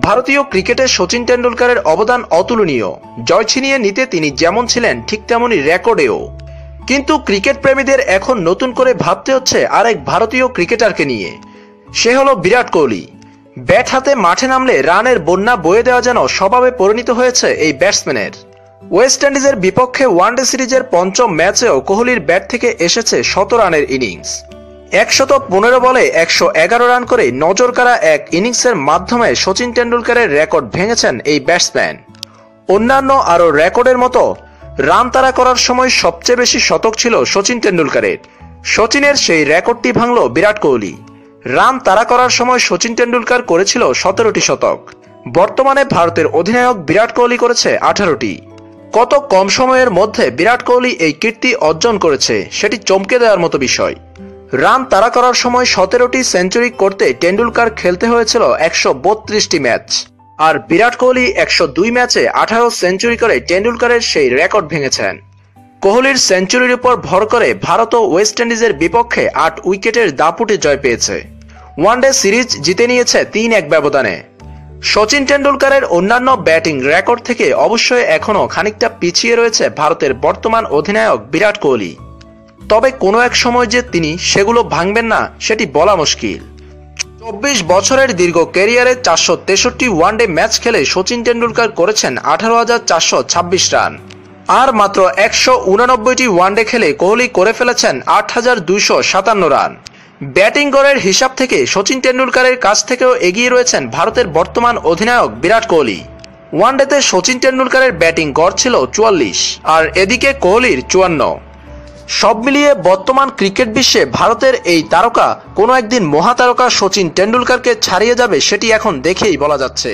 ভারতীয় ক্রিকেটে সচিন টেন্ডুলকারের অবদান অতুলনীয়। জয় ছিনিয়ে নিতে তিনি যেমন ছিলেন, ঠিক তেমনই রেকর্ডেও। কিন্তু ক্রিকেট প্রেমীদের এখন নতুন করে ভাবতে হচ্ছে আরেক ভারতীয় ক্রিকেটারকে নিয়ে। সে হলো বিরাট কোহলি। ব্যাট হাতে মাঠে নামলে রানের বন্যা বয়ে দেওয়া যেন স্বভাবে পরিণত হয়েছে এই ব্যাটসম্যানের। ওয়েস্ট ইন্ডিজের বিপক্ষে ওয়ানডে সিরিজের পঞ্চম ম্যাচেও কোহলির ব্যাট থেকে এসেছে শত রানের ইনিংস। একশত পনেরো বলে একশো এগারো রান করে নজর কাড়া এক ইনিংসের মাধ্যমে সচিন টেন্ডুলকারের রেকর্ড ভেঙেছেন এই ব্যাটসম্যান। অন্যান্য আরও রেকর্ডের মতো রান তাড়া করার সময় সবচেয়ে বেশি শতক ছিল সচিন টেন্ডুলকারের সচিনের সেই রেকর্ডটি ভাঙল বিরাট কোহলি। রান তাড়া করার সময় সচিন টেন্ডুলকার করেছিল সতেরোটি শতক। বর্তমানে ভারতের অধিনায়ক বিরাট কোহলি করেছে আঠারোটি। কত কম সময়ের মধ্যে বিরাট কোহলি এই কীর্তি অর্জন করেছে সেটি চমকে দেওয়ার মতো বিষয়। রান তাড়া করার সময় সতেরোটি সেঞ্চুরি করতে টেন্ডুলকার খেলতে হয়েছিল একশো বত্রিশটি ম্যাচ। আর বিরাট কোহলি একশো দুই ম্যাচে আঠারো সেঞ্চুরি করে টেন্ডুলকারের সেই রেকর্ড ভেঙেছেন। কোহলির সেঞ্চুরির উপর ভর করে ভারত ও ওয়েস্ট ইন্ডিজের বিপক্ষে আট উইকেটের দাপুটে জয় পেয়েছে। ওয়ানডে সিরিজ জিতে নিয়েছে তিন এক ব্যবধানে। সচিন টেন্ডুলকারের অন্যান্য ব্যাটিং রেকর্ড থেকে অবশ্যই এখনও খানিকটা পিছিয়ে রয়েছে ভারতের বর্তমান অধিনায়ক বিরাট কোহলি। তবে কোনো এক সময় যে তিনি সেগুলো ভাঙবেন না, সেটি বলা মুশকিল। চব্বিশ বছরের দীর্ঘ ক্যারিয়ারে চারশো তেষট্টি ওয়ানডে ম্যাচ খেলে সচিন টেন্ডুলকার করেছেন আঠারো হাজার চারশো ছাব্বিশ রান। আর মাত্র একশো উনানব্বইটি ওয়ানডে খেলে কোহলি করে ফেলেছেন আট হাজার দুইশো সাতান্ন রান। ব্যাটিং গড়ের হিসাব থেকে সচিন টেন্ডুলকারের কাছ থেকেও এগিয়ে রয়েছেন ভারতের বর্তমান অধিনায়ক বিরাট কোহলি। ওয়ানডেতে সচিন টেন্ডুলকারের ব্যাটিং গড় ছিল চুয়াল্লিশ, আর এদিকে কোহলির চুয়ান্ন। সব মিলিয়ে বর্তমান ক্রিকেট বিশ্বে ভারতের এই তারকা কোনো একদিন মহাতারকা সচিন টেন্ডুলকারকে ছাড়িয়ে যাবে সেটি এখন দেখেই বলা যাচ্ছে।